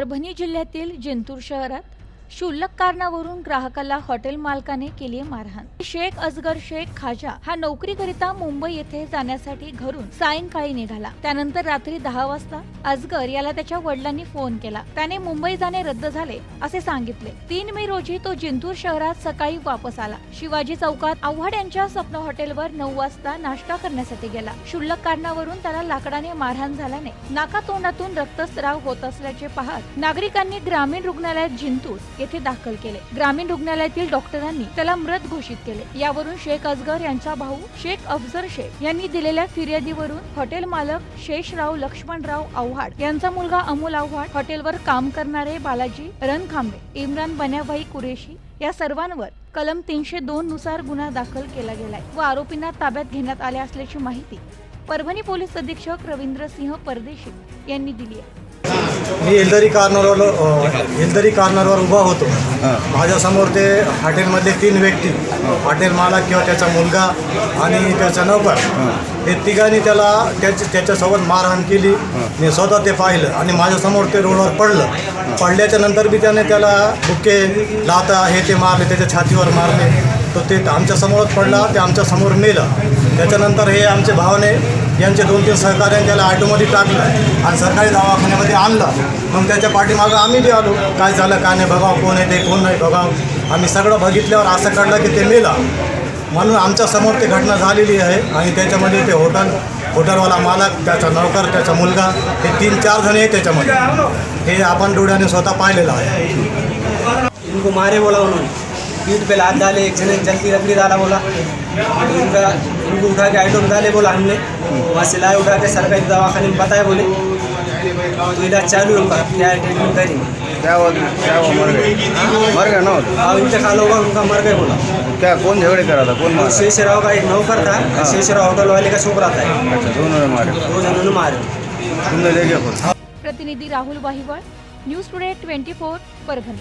परभणी जिल्ह्यातील जिंतूर शहरात क्षुल्लक कारणावरून ग्राहकाला हॉटेल मालकाने केली मारहाण. शेख अजगर शेख खाजा हा नोकरीकरिता मुंबई येथे जाण्यासाठी घरून सायंकाळी निघाला. त्यानंतर रात्री दहा वाजता अजगर याला त्याच्या वडिलांनी फोन केला. त्याने मुंबई जाणे रद्द झाले असे सांगितले. तीन मे रोजी तो जिंतूर शहरात सकाळी वापस आला. शिवाजी चौकात आव्हाड यांच्या स्वप्न हॉटेलवर नऊ वाजता नाश्ता करण्यासाठी गेला. क्षुल्लक कारणावरून त्याला लाकडाने मारहाण झाल्याने नाका तोंडातून रक्तस्राव होत असल्याचे पाहत नागरिकांनी ग्रामीण रुग्णालयात जिंतूर येथे दाखल केले. ग्रामीण रुग्णालयातील डॉक्टरांनी त्याला मृत घोषित केले. यावरून शेख अजगर यांचा भाऊ शेख अफजर शेख यांनी दिलेल्या फिर्यादीवरून हॉटेल मालक शेषराव लक्ष्मणराव आव्हाड यांचा मुलगा अमोल आव्हाड हॉटेलवर काम करणारे बालाजी रणखांबे इम्रान बन्याभाई कुरेशी या सर्वांवर कलम तीनशे दोन नुसार गुन्हा दाखल केला गेलाय व आरोपींना ताब्यात घेण्यात आल्या असल्याची माहिती परभणी पोलीस अधीक्षक रवींद्र सिंह परदेशी यांनी दिली आहे. मी एलदरी कॉर्नरवर अ, एलदरी कॉर्नरवर उभा होतो. माझ्यासमोर ते हॉटेलमधले तीन व्यक्ती हॉटेल मालक किंवा त्याचा मुलगा आणि त्याचा नौकर हे. तिघांनी त्याला त्याच्या त्याच्यासोबत मारहाण केली. मी स्वतः ते पाहिलं आणि माझ्यासमोर ते रोडवर पडलं. पडल्याच्या नंतर बी त्याने त्याला बुक्के लाता हे ते मारले त्याच्या छातीवर मारले. तो ते आमच्यासमोरच पडला ते आमच्यासमोर नेलं. त्याच्यानंतर हे आमचे भावने यांचे दोन तीन सहकार्याने त्याला ऑटोमध्ये टाकलं आणि सरकारी दवाखान्यामध्ये आणलं. मग त्याच्या पाठीमागं आम्ही बी आलो. काय झालं काय नाही बघावं कोण आहे ते कोण नाही बघावं. आम्ही सगळं बघितल्यावर असं कळलं की ते मेलं म्हणून आमच्यासमोर ती घटना झालेली आहे आणि त्याच्यामध्ये ते हॉटेल हॉटेलवाला मालक त्याचा नौकर त्याचा मुलगा हे तीन चार जण आहे त्याच्यामध्ये. हे आपण डोळ्याने स्वतः पाहिलेलं आहे. इनको मारे बोला म्हणून. पीठ पे लात डाले एक जने जल्दी रबड़ी डाला बोला। इनका इनको उठा के आइटम डाले बोला हमने। वहाँ से लाए उठा के सरकारी दवाखाने में बताया बोले। तो इलाज चालू है उनका। क्या है ट्रीटमेंट करेंगे? क्या हुआ? क्या हुआ? मर गए। मर गए ना? और इंतकाल होगा उनका मर गए बोला। क्या कौन झगड़े कर था? कौन मारा? शेषराव का एक नौकर था। शेषराव होटल वाले का छोकरा था। अच्छा दोनों ने मारे। दो जनों ने मारे। तुमने देखे खुद? प्रतिनिधी Rahul Vahival news today twenty four Parbhani.